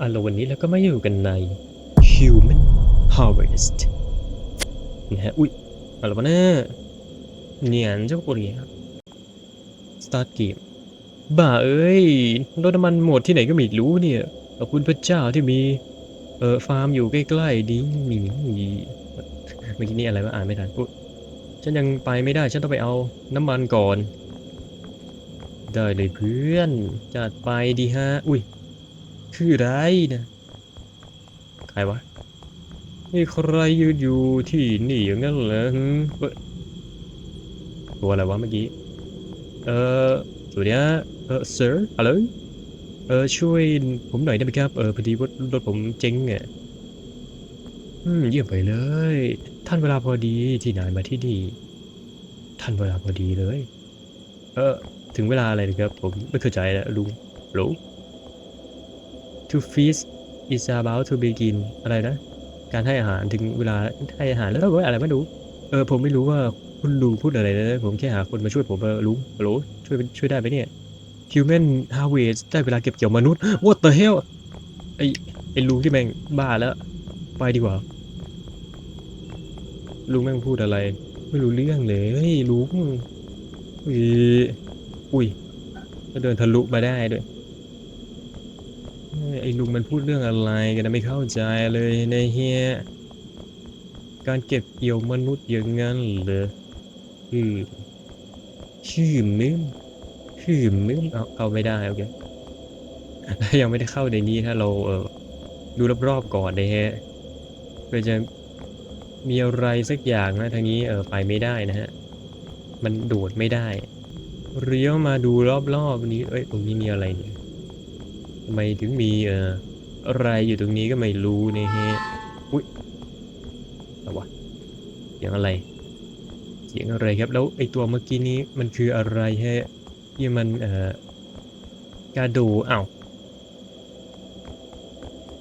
อาโลวันนี้เราก็มาอยู่กันใน Human Harvest นะฮะ อุ๊ยอะไรวะเนี่ยเนียนเจ้าปุรีครับ Start Game บ้าเอ้ยรถน้ำมันหมดที่ไหนก็ไม่รู้เนี่ยขอบคุณพระเจ้าที่มี เออฟาร์มอยู่ใกล้ๆดีมีมีเมื่อกี้นี่อะไรวะอ่านไม่ทันอุ๊ยฉันยังไปไม่ได้ ฉันต้องไปเอาน้ำมันก่อน ได้เลยเพื่อน จัดไปดีฮะ อุ้ย คืออไรนะใครวะนี่ใครยืนอยู่ที่นี่อย่างนั้นเหรอหึเอ้ยตัวอะไรวะเมื่อกี้ เออสวัสดีฮะเออ sir ฮัลโหลเออช่วยผมหน่อยได้ไหมครับเออพอดีว่ารถผมเจ๊งอะอืมเยี่ยมไปเลย ท่านเวลาพอดีที่นายมาที่นี่ท่านเวลาพอดีเลย เออถึงเวลาอะไรนะครับ ผมไม่เข้าใจแล้วลุงโหล to feast is about to begin อะไรนะ การให้อาหารถึงเวลาให้อาหารแล้วก็อะไรไม่รู้ เออผมไม่รู้ว่าคุณลุงพูดอะไรนะ ผมแค่หาคนมาช่วยผมลุงฮัลโหลช่วยช่วยได้ไหมเนี่ย human harvest ได้เวลาเก็บเกี่ยวมนุษย์ what the hell ไอไอลุงที่แม่งบ้าแล้ว ไปดีกว่า ลุงแม่งพูดอะไร ไม่รู้เรื่องเลยลุงอุ้ยอุ้ยก็เดินทะลุมาได้ด้วย อ้ยไอ้ลุงมันพูดเรื่องอะไรกันนะไม่เข้าใจเลยในเฮียการเก็บเกี่ยวมนุษย์อย่างนั้นเหรอชื่อชื่อมึมชื่อมึมเอาเข้าไม่ได้โอเคยังไม่ได้เข้าในนี้ถ้าเราเออดูรอบๆก่อนนะฮะเพื่อจะมีอะไรสักอย่างนะทางนี้เออไปไม่ได้นะฮะ มันโดดไม่ได้ เลี้ยวมาดูรอบๆนี้ เอ้ยตรงนี้มีอะไรเนี่ย ทำไมถึงมีเอ่ออะไรอยู่ตรงนี้ก็ไม่รู้เนี่ยฮะ อุ้ยอะไรวะเสียงอะไรเสียงอะไรครับ แล้วไอตัวเมื่อกี้นี้มันคืออะไรฮะที่มันเอ่อกระโดดอ้าว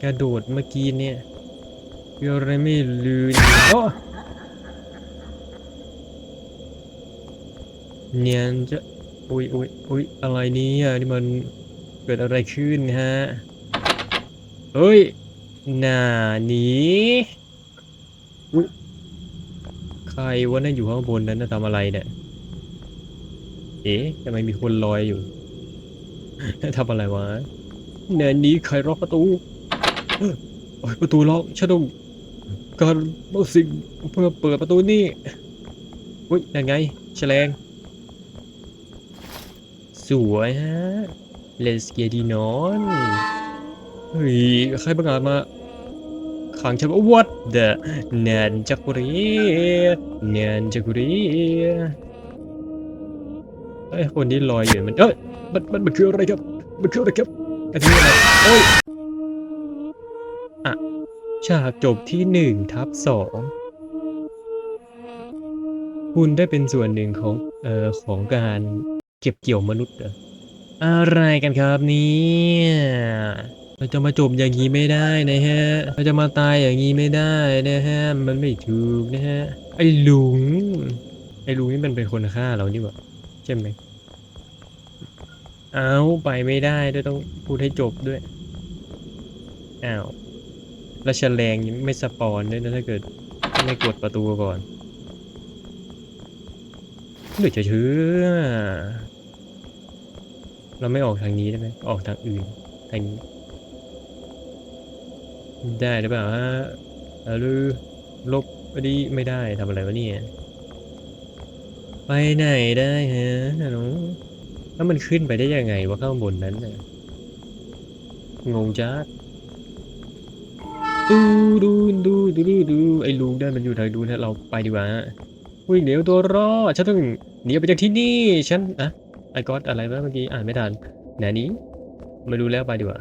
กระโดดเมื่อกี้เนี่ยคืออะไรไม่รู้เนี่ยโอ้เนียนจะอุ้ยอุ้ยอุ้ยอะไรนี่ยนี่มัน เกิดอะไรขึ้นฮะ เฮ้ย หน้าหนีอุ๊ยใครวะนั่นอยู่ข้างบนนั้นนะทำอะไรเนี่ย เอ๊ะทำไมมีคนลอยอยู่ทำอะไรวะหนานี้ใครล็อกประตูโอ้ยประตูล็อกฉันต้องการบางสิ่งเพื่อเปิดประตูนี่อุ้ยยังไงแฉลง สวยฮะ Let's get it on เฮ้ยใครบังอาจมาขังฉันว่า What the แนนจักรีแนนจักรีไอ้คนที่ลอยอยู่มันเอ้ยมันมันมันคืออะไรครับ มันคืออะไรครับอันนี้อะไรโอ้ยอะฉากจบที่หนึ่งทับสองคุณได้เป็นส่วนหนึ่งของเอ่อของการเก็บเกี่ยวมนุษย์เหรอ อะไรกันครับเนี่ยเราจะมาจบอย่างนี้ไม่ได้นะฮะเราจะมาตายอย่างนี้ไม่ได้นะฮะ มันไม่ถูกนะฮะ ไอ้ลุง ไอ้ลุงนี่มันเป็นคนฆ่าเรานี่หว่าใช่ไหมเอาไปไม่ได้ด้วยต้องพูดให้จบด้วย อ้าวแล้วแฉลงยังไม่สปอนด้วยนะถ้าเกิดไม่กดประตูก่อนหรือจะเชื่อ เราไม่ออกทางนี้ได้ไหมออกทางอื่นทางนี้ ได้หรือเปล่าฮะหรือลบอดีไม่ได้ทำอะไรวะเนี่ยไปไหนได้ฮะน้องแล้วมันขึ้นไปได้ยังไงวะข้างบนนั้นน่ะงงจัดดูดูดูดูดูดูไอ้ลุงได้มันอยู่ทางดูนะเราไปดีกว่าฮะวิ่งเหนียวตัวรอดฉันต้องหนีออกไปจากที่นี่ฉันอะ ไอ้ก๊อตอะไรวะเมื่อกี้อ่านไม่ทันไหนนี้ไม่รู้แล้วไปดีกว่า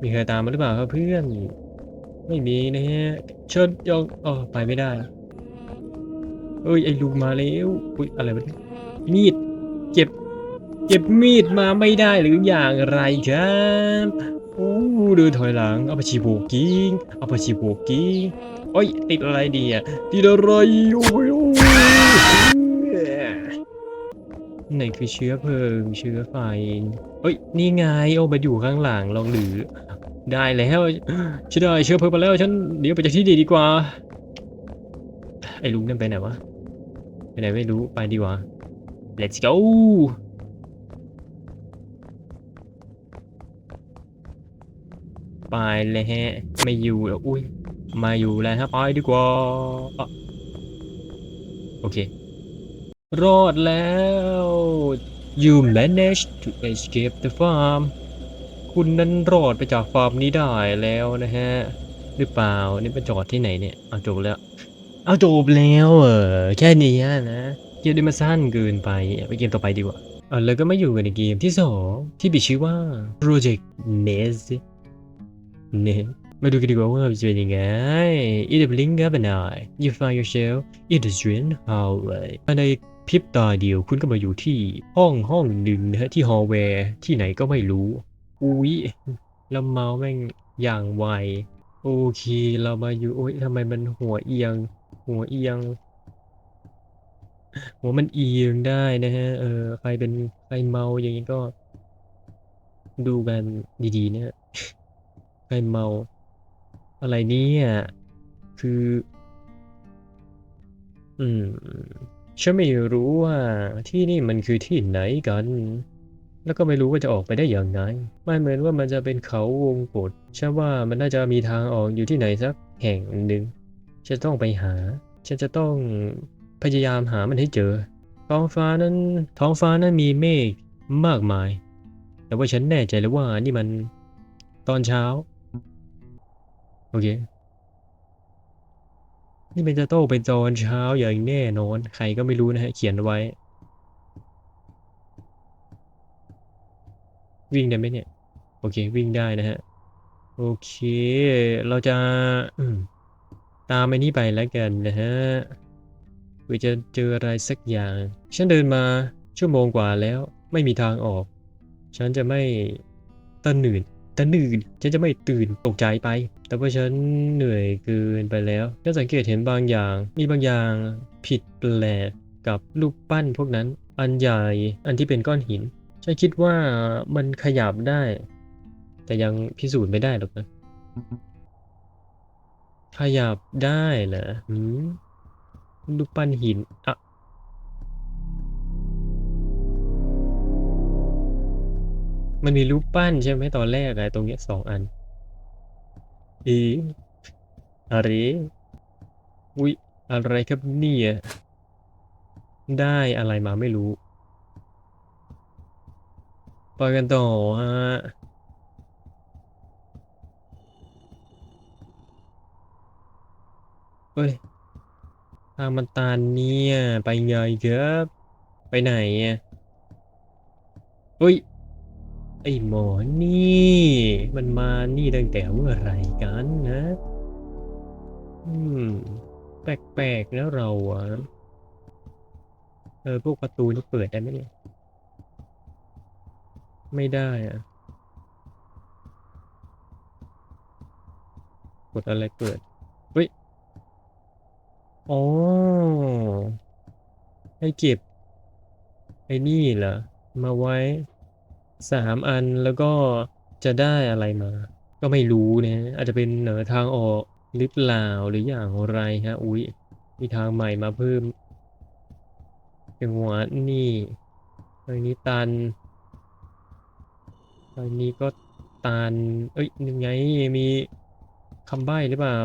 มีใครตามมาหรือเปล่าครับเพื่อน ไม่มีนะฮะเชิญยองอ๋อไปไม่ได้เอ้ยไอ้ลุงมาแล้วอุ้ยอะไรวะมีดเก็บ เก็บมีดมาไม่ได้หรืออย่างไรครับโอ้เดินถอยหลังเอาไปชีโบกิ้งเอาไปชีโบกิ้งโอ้ยติดอะไรดีอะติดอะไรโอ้ย ไหนคือเชื้อเพลิงเชื้อไฟเฮ้ยนี่ไงโอ้มาอยู่ข้างหลังลองหรือ ได้แล้วฉันได้เชื้อเพลิงมาแล้วฉันเดี๋ยวไปจากที่ดีดีกว่า ไอ้ลุงนั่นไปไหนวะไปไหนไม่รู้ไปดีกว่า let's go ไปเลยฮะไม่อยู่แล้วอุ้ยมาอยู่แล้วฮะไปดีกว่าอโอเค รอดแล้ว you managed to escape the farm คุณนั้นรอดไปจากฟาร์มนี้ได้แล้วนะฮะ หรือเปล่า นี่เป็นจอดที่ไหนเนี่ย เอาจบแล้ว เอาจบแล้วเออแค่นี้นะเกมนี้มันสั้นเกินไป ไปเกมต่อไปดีกว่าเออแล้วก็มาอยู่กันในเกมที่สองที่มีชื่อว่า Project Nez เนี่ยมาดูกันดีกว่าว่าจะเป็นยังไง In the blink of an eye you find yourself in the strange hallway ใน พริบตาเดียวคุณก็มาอยู่ที่ห้องห้องหนึ่งนะฮะที่ฮอลเวย์ที่ไหนก็ไม่รู้ อุ๊ยล้วเมาแม่งอย่างไวโอเค เรามาอยู่โอ๊ยทำไมมันหัวเอียง หัวเอียง หัวมันเอียงได้นะฮะเออใครเป็นใครเมาอย่างนี้ก็ ดูกันดีๆนะฮะใครเมา อะไรเนี่ยคือ อืม ฉันไม่รู้ว่าที่นี่มันคือที่ไหนกัน แล้วก็ไม่รู้ว่าจะออกไปได้อย่างไงไม่เหมือนว่ามันจะเป็นเขาวงกฏฉันว่ามันน่าจะมีทางออกอยู่ที่ไหนสักแห่งหนึ่งฉันต้องไปหา ฉันจะต้องพยายามหามันให้เจอ ท้องฟ้านั้น ท้องฟ้านั้นมีเมฆมากมาย แต่ว่าฉันแน่ใจเลยว่านี่มันตอนเช้า โอเค นี่มันจะโต้เป็นตอนเช้าอย่างแน่นอน ใครก็ไม่รู้นะฮะ เขียนไว้ วิ่งได้ไหมเนี่ย โอเค วิ่งได้นะฮะ โอเค เราจะตามไอ้นี่ไปแล้วกันนะฮะเพื่อจะเจออะไรสักอย่าง ฉันเดินมาชั่วโมงกว่าแล้ว ไม่มีทางออก ฉันจะไม่ตะหนื่น ตะหนื่นฉันจะไม่ตื่นตกใจไป แต่ว่าฉันเหนื่อยเกินไปแล้วฉันสังเกตเห็นบางอย่าง มีบางอย่างผิดแปลกกับรูปปั้นพวกนั้น อันใหญ่ อันที่เป็นก้อนหิน ฉันคิดว่ามันขยับได้ แต่ยังพิสูจน์ไม่ได้หรอกนะ ขยับได้เหรอรูปปั้นหิน อะ มันมีรูปปั้นใช่ไหมตอนแรกอะตรงเนี้ยสองอันอ๊ะอะไรอุ๊ยอะไรครับเนี่ยได้อะไรมาไม่รู้ไปกันต่อฮะเฮ้ยทางมันตันเนี่ย ไปไงครับ ไปไหนอะเฮ้ย ไอหมอนี่ มันมานี่ตั้งแต่เมื่อไหรกันนะ อืม แปลกๆแล้วเราอะเออพวกประตูนี่เปิดได้ไหมเนี่ย ไม่ได้อะกดอะไรเปิดเฮ้ยอ๋อ ให้เก็บ ไอ้นี่เหรอ มาไว้ สามอันแล้วก็จะได้อะไรมา ก็ไม่รู้นะอาจจะเป็นเหนอทางออกหรือเปล่าหรืออย่างไรฮะอุ๊ยมีทางใหม่มาเพิ่มจังหวะนี่ทางนี้ตันทางนี้ก็ตันเอ้ยยังไงมีคำใบ้หรือเปล่า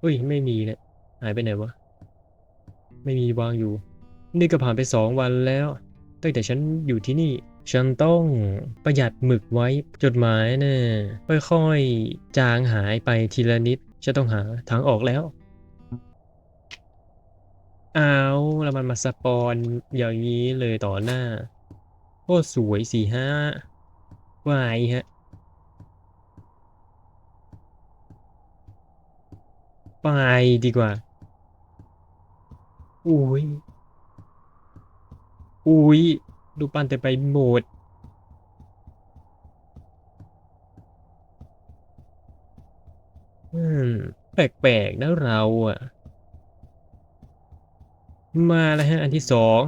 เฮ้ยไม่มีเนี่ยหายไปไหนวะไม่มีวางอยู่ นี่ก็ผ่านไปสองวันแล้ว ตั้งแต่ฉันอยู่ที่นี่ ฉันต้องประหยัดหมึกไว้จดหมายเนะ่ะค่อยๆ จางหายไปทีละนิด ฉันต้องหาทางออกแล้วเอาแล้วมันมาสปอนอย่างนี้เลยต่อหน้าโอ้สวยสี่ห้าวายฮะ ไปดีกว่า อุ้ยอุ้ย ดูปันแต่ไปหมดอืม แปลกๆนะเราอะ มาแล้วฮะ อันที่สอง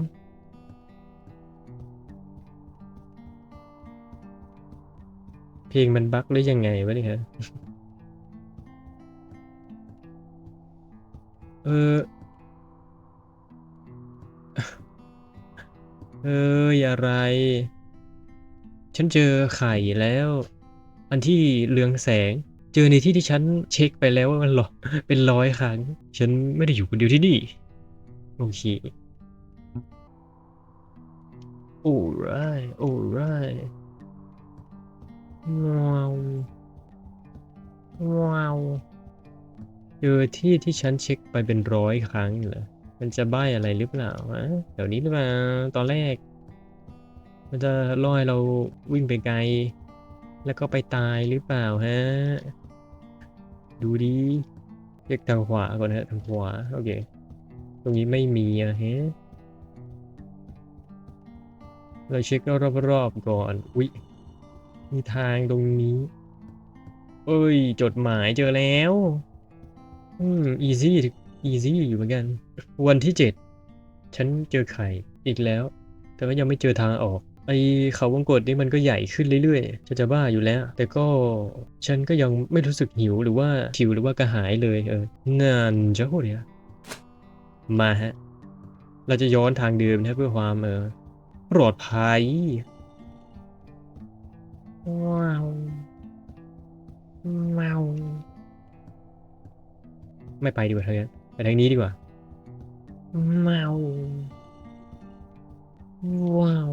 เพลงมันบั๊กหรือยังไงวะนี่ยฮะ เออ เอ้ยอะไร ฉันเจอไข่แล้ว อันที่เรืองแสง เจอในที่ที่ฉันเช็คไปแล้วว่ามันหรอกเป็นร้อยครั้ง ฉันไม่ได้อยู่คนเดียวที่นี่ โอเค alright alright ว้าวว้าวเจอที่ที่ฉันเช็คไปเป็นร้อยครั้งเหรอ มันจะใบ้อะไรหรือเปล่าวะเดี๋ยวนี้หรือเปล่าตอนแรก มันจะล่อให้เราวิ่งไปไกล แล้วก็ไปตายหรือเปล่าฮะ ดูดีเช็คทางขวาก่อนฮะทางขวาโอเค ตรงนี้ไม่มีอะฮะเราเช็ครอบๆก่อนอุ๊ยมีทางตรงนี้ เอ้ย จดหมายเจอแล้ว อืม easy easy อยู่เหมือนกัน วันที่เจ็ดฉันเจอไข่อีกแล้ว แต่ว่ายังไม่เจอทางออก ไอเขาวงกตนี่มันก็ใหญ่ขึ้นเรื่อยๆจะจะบ้าอยู่แล้ว แต่ก็ฉันก็ยังไม่รู้สึกหิวหรือว่าหิวหรือว่ากระหายเลยเอองานจะโหดเนี่ยมาฮะ เราจะย้อนทางเดิมนะเพื่อความเออปลอดภัยว้าวว้าวไม่ไปดีกว่าเธอไป ทางนี้ดีกว่าว้าวว้าว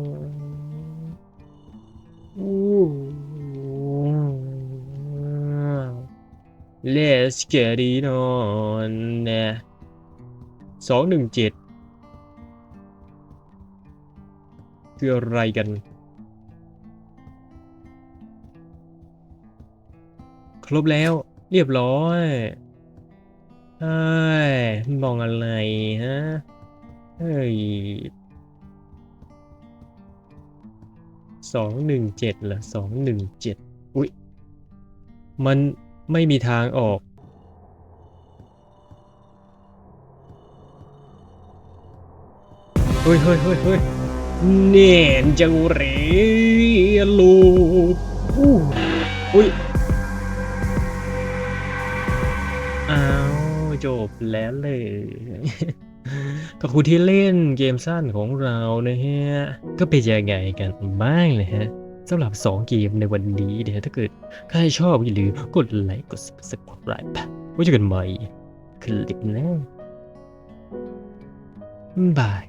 อู้ว้าว Let's get it on นะสองหนึ่งเจ็ดคืออะไรกัน ครบแล้วเรียบร้อย เฮ้ยมองอะไรฮะ เฮ้ยสองหนึ่งเจ็ดเหรอสองหนึ่งเจ็ดอุ๊ย มันไม่มีทางออก เฮ้ยเฮ้ยเฮ้ยเฮ้ยเน่นจังเรลูกอู้อุ้ย จบแล้วเลยกับคุณที่เล่นเกมสั้นของเรานะฮะ ก็เป็นยังไงกันบ้างนะฮะสำหรับ 2 เกมในวันนี้นะฮะถ้าเกิดใครชอบอย่าลืมกดไลค์กด subscribe ไว้เจอกันใหม่คลิปหน้าบาย